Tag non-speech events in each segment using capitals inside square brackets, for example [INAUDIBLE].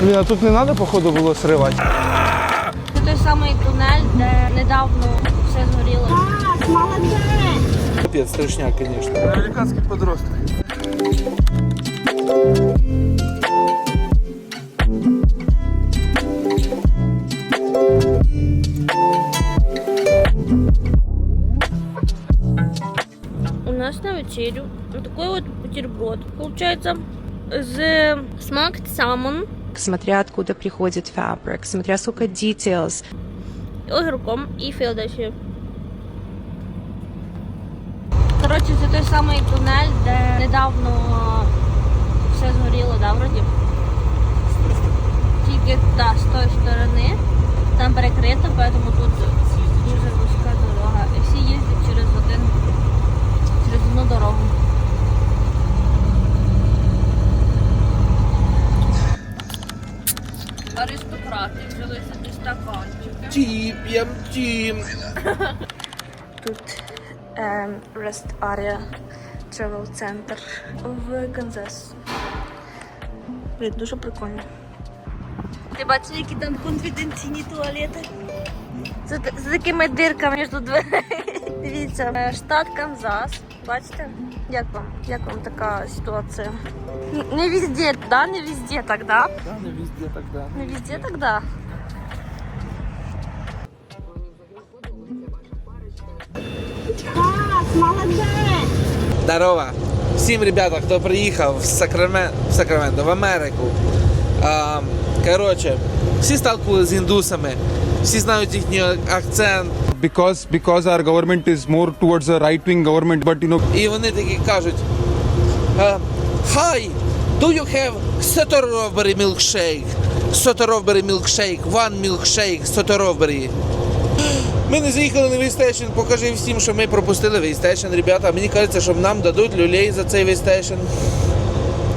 Блін, а тут не треба, походу, було сривати. Це той самий тунель, де недавно все згоріло. Капець, страшняк, звісно. Американський подросток. У нас на вечерю такой вот бутерброд. Получается, з smoked смотря откуда приходит фабрик, смотря сколько details. огірком і Філадельфією. Коротше, це той самий тунель, де недавно все згоріло, да, вроді? Тільки да, з тої сторони. Там перекрито, тому тут дуже вузька дорога. І всі їздять через один через одну дорогу. Аристократи взяли собі стаканчики. Тім, тім. Тут е, Rest Area Travel Center в Канзас. Блін, дуже прикольно. Ти бачиш, які там конфіденційні туалети? З, з такими дирками між дверей. Дивіться, е, штат Канзас. Бачите? Як вам? Як вам така ситуація? Н- Не везде, да? Не везде так, да? Да, не везде так, да. Не везде так, да. Здорово. Всім ребята, хто приїхав в Сакрамен... в Сакраменто, в Америку. А, коротше, всі сталкувалися з індусами, всі знають їхній акцент. Because because our government is more towards a right wing government but you know І вони такі кажуть: а, Hi, do you have strawberry milkshake? Strawberry milkshake, one milkshake, strawberry. Ми не заїхали на Вейстейшн, покажи всім, що ми пропустили Вейстейшн, ребята. Мені кажеться, що нам дадуть люлей за цей Вейстейшн.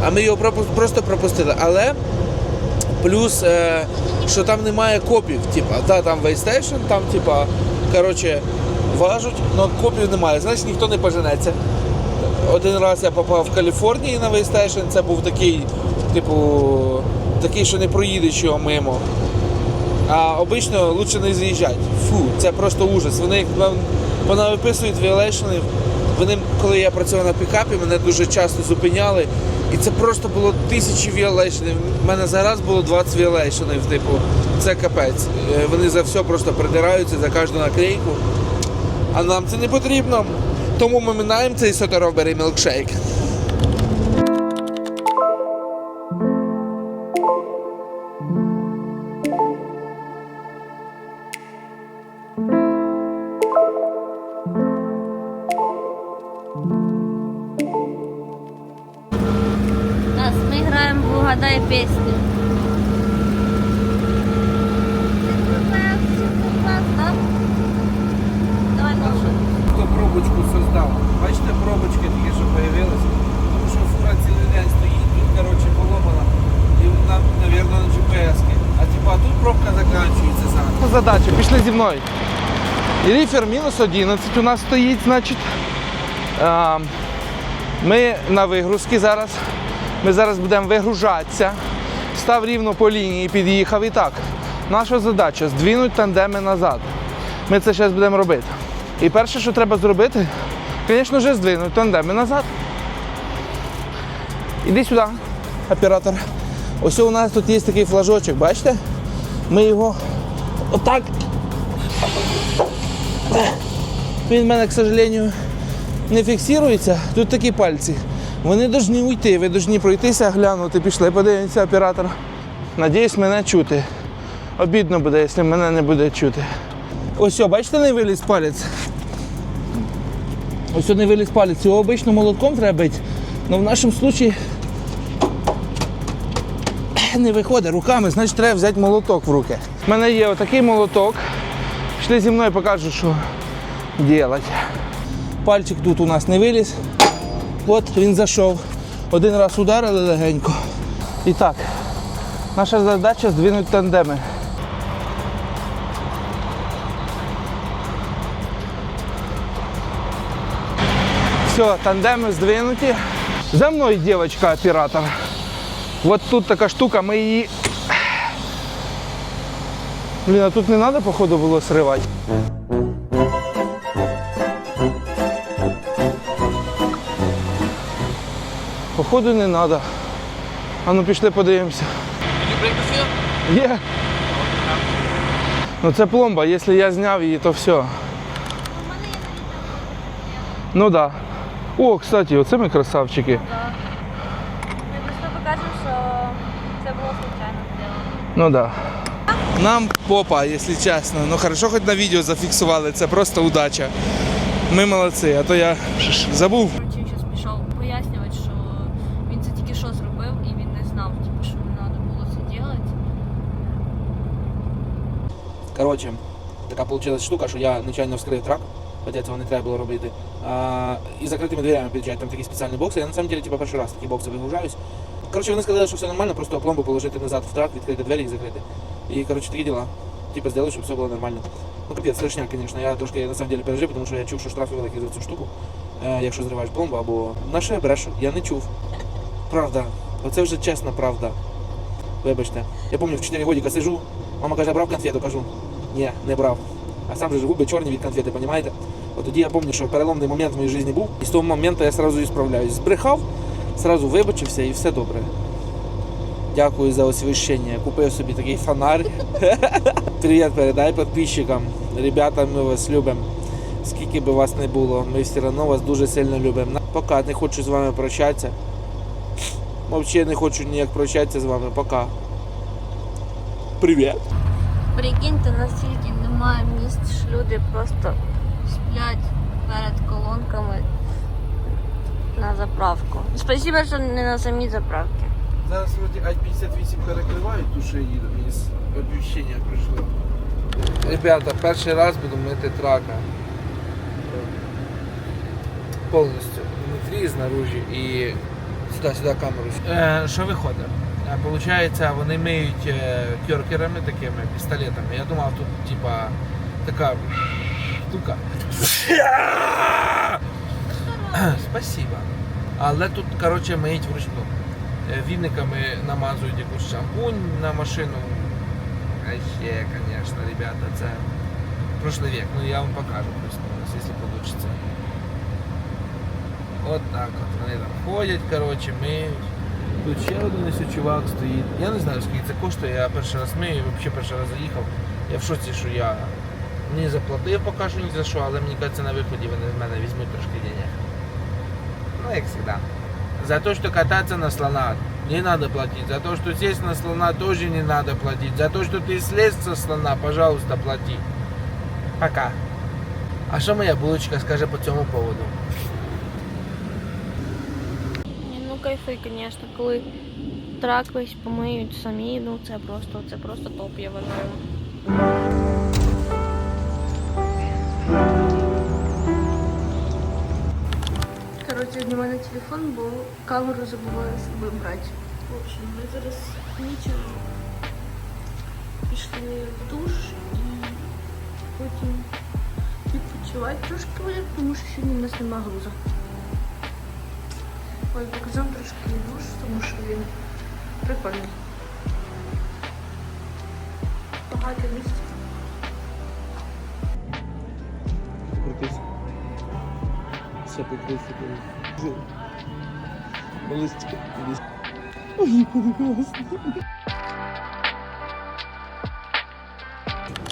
А ми його просто пропустили. Але плюс, е, що там немає копів. Типа, да, там Вейстейшн, там, типа, коротше, важуть, але копів немає. Значить, ніхто не поженеться. Один раз я попав в Каліфорнії на Вейстейшн, це був такий, типу, такий, що не проїдеш його мимо. А обично лучше не з'їжджати. Фу, це просто ужас. Вони як вам понавиписують. Вони, коли я працював на пікапі, мене дуже часто зупиняли. І це просто було тисячі віолейшнів. У мене зараз було 20 віолейшнів, типу, це капець. Е, Вони за все просто придираються, за кожну наклейку. А нам це не потрібно. Тому ми минаємо цей соторовбері мілкшейк. Угадай. Хто пробочку создав? Бачите, пробочки тільки що з'явилися. Тому що фура цілий день стоїть, тут, коротше, поломана. І вона, мабуть, на GPS. А типа тут пробка закінчується зараз. Задача, пішли зі мною. Ріфер мінус 11 у нас стоїть, значить. Ми на вигрузці зараз. Ми зараз будемо вигружатися. Став рівно по лінії, під'їхав і так. Наша задача здвинути тандеми назад. Ми це зараз будемо робити. І перше, що треба зробити, звісно ж, здвинути тандеми назад. Іди сюди, оператор. Ось у нас тут є такий флажочок, бачите? Ми його отак. Він в мене, к сожалению, не фіксується. Тут такі пальці. Вони повинні уйти, ви повинні пройтися, глянути, пішли, подивимося оператор. Надіюсь, мене чути. Обідно буде, якщо мене не буде чути. Ось, бачите, не виліз палець. Ось не виліз палець. Його обично молотком треба бити. Але в нашому випадку не виходить руками, значить треба взяти молоток в руки. У мене є отакий молоток. Пішли зі мною покажу, що робити. Пальчик тут у нас не виліз. От він зайшов. Один раз ударили легенько. І так, наша задача здвинути тандеми. Все, тандеми здвинуті. За мною дівчинка оператор. От тут така штука, ми її Блін, а тут не треба, походу, було сривати. Походу не треба. А ну пішли подивимося. Є. Ну це пломба, якщо я зняв її, то все. Ну так. Да. О, кстати, оце ми красавчики. Ми просто покажемо, що це було случайно. Ну да. Нам попа, якщо чесно. Ну хорошо, хоч на відео зафіксували, це просто удача. Ми молодці, а то я забув. Коротше, така вийшла штука, що я нечайно вскрив трак, хоча цього не треба було робити. А, і закритими дверями під'їжджають там такі спеціальні бокси. Я на самом деле типу, перший раз такі бокси вигружаюсь. Коротше, вони сказали, що все нормально, просто пломбу положити назад в трак, відкрити двері і закрити. І коротше, такі діла. Типу, зробили, щоб все було нормально. Ну, капець, страшняк, звісно. Я трошки на самом деле пережив, тому що я чув, що штрафи великі за цю штуку, е, якщо зриваєш пломбу або на що я брешу, я не чув. Правда. Оце вже чесна правда. Вибачте. Я пам'ятаю, в 4 годика сижу, мама каже, брав конфету, кажу. Ні, не брав. А сам же губи чорні від конфети, розумієте? От тоді я пам'ятаю, що переломний момент в моїй житті був, і з того моменту я одразу і справляюсь. Збрехав, одразу вибачився і все добре. Дякую за освіщення. Купив собі такий фонарь. [LAUGHS] Привіт передай підписчикам. Ребята, ми вас любимо. Скільки би вас не було, ми все одно вас дуже сильно любимо. Пока не хочу з вами прощатися. Взагалі не хочу ніяк прощатися з вами. Пока. Привіт. Прикиньте, настільки немає місць, що люди просто сплять перед колонками на заправку. Спасибо, що не на самій заправці. Зараз вроді А58 перекривають, ту що я їду, мені з оповіщення прийшло. Ребята, перший раз буду мити трака. Повністю. Внутрі, знаружі і сюди, сюди камеру. Е, що виходить? Получається, вони миють е, кьоркерами такими, пістолетами. Я думав, тут типа така штука. [COUGHS] Спасибо. Але тут, коротше, миють вручну. Е, Віниками намазують якусь шампунь на машину. А ще, звісно, ребята, це прошлый век. Ну я вам покажу плюс-минус, якщо вийде. От так от вони там ходять, коротше, миють. Тут ще один ось чувак стоїть. Я не знаю, скільки це коштує, я перший раз мию, взагалі перший раз заїхав. Я в шоці, що я не заплатив поки що ні за що, але мені кажеться, на виході вони з мене візьмуть трошки денег. Ну, як завжди. За то, что кататься на слонах не надо платить. За то, что сесть на слона тоже не надо платить. За то, что ты слез со слона, пожалуйста, плати. Пока. А що моя булочка скаже по цьому поводу? Кайфи, звісно, коли трак весь помиють самі, ну це просто, це просто топ, я вважаю. Коротше, знімаю на телефон, бо камеру забуваю з собою брати. В общем, ми зараз нічого пішли в душ і потім відпочивати трошки тому що сьогодні в нас немає грузу. Ой, показав трошки душ, тому що він прикольний. Багато місця. Крутись. Все покрутися. Малистика. Ой, класно.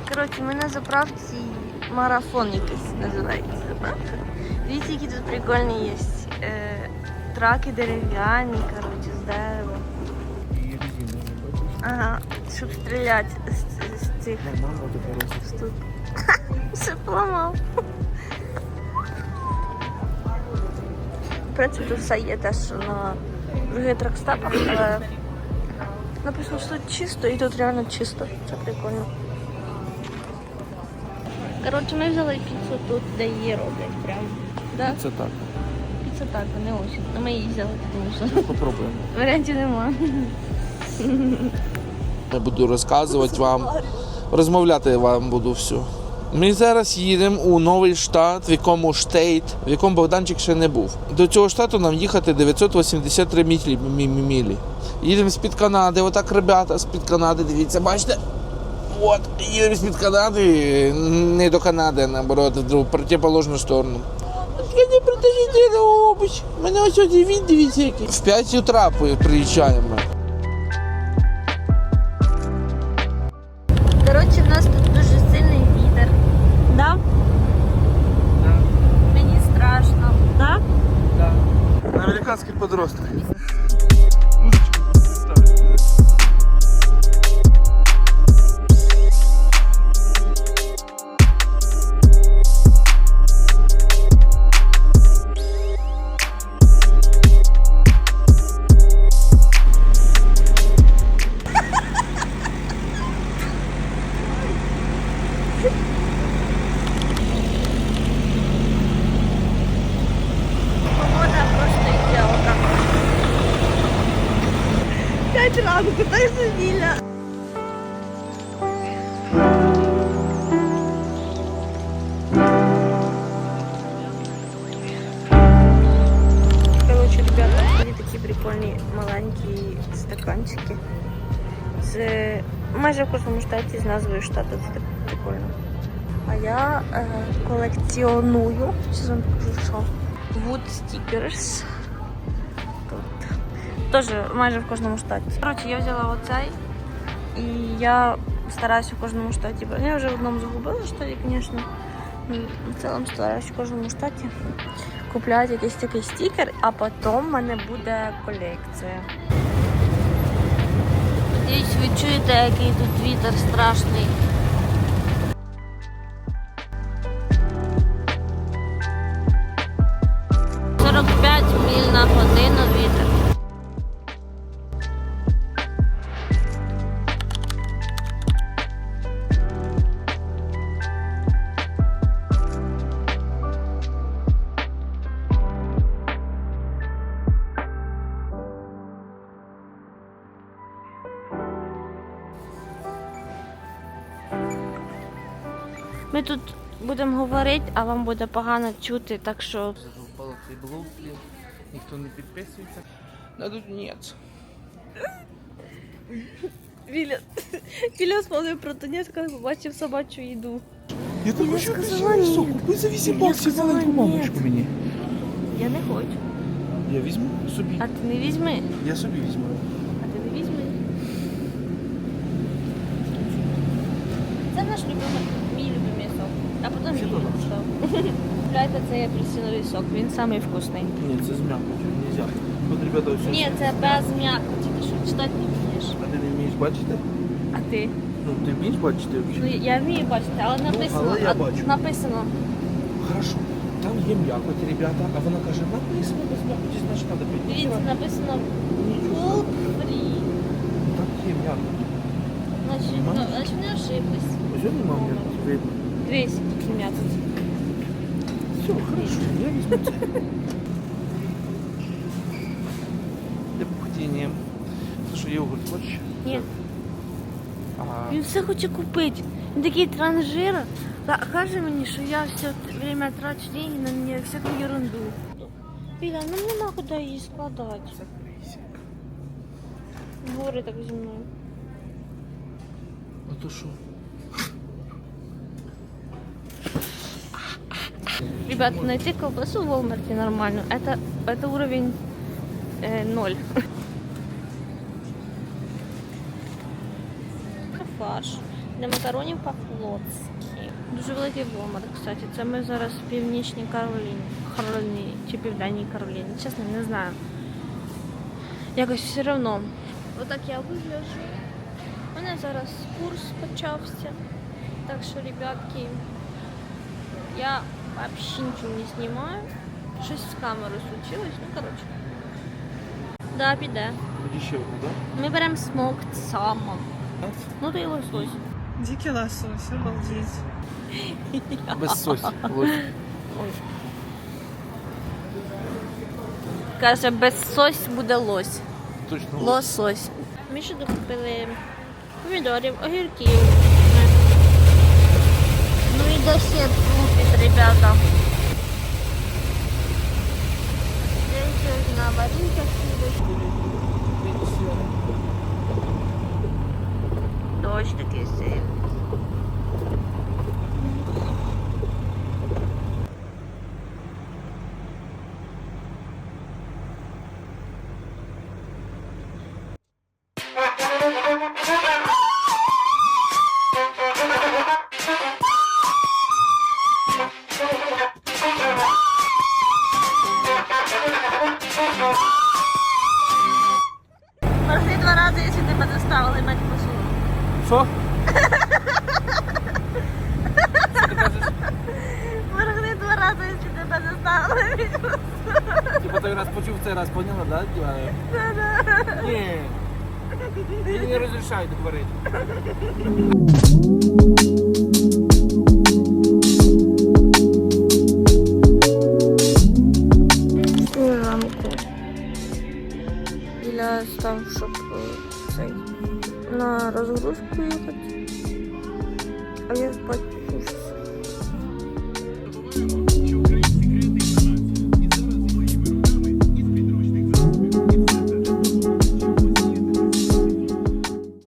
Коротше, ми на заправці марафон якийсь називається заправка. Дивіться, які тут прикольні є. Траки дерев'яні, коротше, з дерева. Ага, щоб стріляти з, з цих штук. Все поламав. В принципі, тут все є те, що на других тракстапах, але написано, що тут чисто і тут реально чисто. Це прикольно. Коротше, ми взяли піцу тут, де її роблять прям. Да? Це так. Піца так, не ось. Ну ми її взяли, тому що Попробуємо. варіантів нема. Я буду розказувати вам, розмовляти вам буду все. Ми зараз їдемо у новий штат, в якому штейт, в якому Богданчик ще не був. До цього штату нам їхати 983 мілі. мі- мі- мілі. Їдемо з-під Канади, отак ребята з-під Канади, дивіться, бачите? От, їду з-під Канади, не до Канади, а наоборот, в другу протиположну сторону. Я не притащите на. Мене ось сьогодні він дивіться який. В 5 утра при- приїжджаємо. Такі прикольні маленькі стаканчики. З майже в кожному штаті з назвою штату. Це так прикольно. А я е, колекціоную. Зараз вам покажу, що. Wood Stickers. Тут. Теж майже в кожному штаті. Коротше, я взяла оцей. І я стараюся в кожному штаті. Я вже в одному загубила штаті, звісно. В цілому стараюся в кожному штаті купляти якийсь такий стікер, а потім в мене буде колекція. Надіюсь, ви чуєте, який тут вітер страшний. Ми тут будемо говорити, а вам буде погано чути, так що Задовбало цей блог. Ніхто не підписується. Да тут нет. Віля, Віля сповнив про тунець, коли побачив собачу їду. Я так Я хочу сказала сок. Купи за 8 Я баксів маленьку мамочку мені. Я не хочу. Я візьму собі. А ти не візьми. Я собі візьму. А ти не візьми. Це наш любимий. А потім її пішов. Купляйте цей апельсиновий сок, він самий вкусний. Ні, це з м'якотю, не можна. Тут, ребята, все. Ні, це без м'якоті, ти що читати не вмієш. А ти не вмієш бачити? А ти? Ну, ти вмієш бачити Ну, я вмію бачити, але ну, написано. але я а, написано. Хорошо. Там є м'якоть, ребята, а вона каже, написано без м'якоті, значить треба піти. Дивіться, написано full free. Є м'якоть. Значить, ну, значить, не ошиблись. Ось я не мав м'якоті, вибір. 200 15. Все, хорошо, я везу. Для похудения. Слушай, йогурт хочешь? Нет. Ага. Він все хоче купити. Він такий транжир. Каже мені, що я все время трачу деньги на мне всякую ерунду. Пила, ну нема куди її складати. Гори так зі мною. А то що? Ребята, найти колбасу в Walmart нормально. Это, это уровень э, ноль. Фарш. Для макаронів по-флотськи. Дуже великий Walmart, кстати. Це ми зараз в північній Кароліні. Кароліні чи південній Кароліні. Чесно, не знаю. Якось все одно. Отак я вигляджу. У мене зараз курс почався. Так що, ребятки, я вообще ничего не снимаю. Щось з камерою случилось, ну коротше. Да, піде. Тоді ще одну, так? Ми беремо смокed salmon. Ну й лосось. Дикий лосось, обалдеть. без сосі. [LAUGHS] Ой. Каже, без сось буде лось. Точно. Лосось. Ми ще докупили помідорів, огірків. Ну і десерт купить, ребята. Десерт на не розрішають говорити. Ранку. Біля став, щоб цей на розгрузку їхати.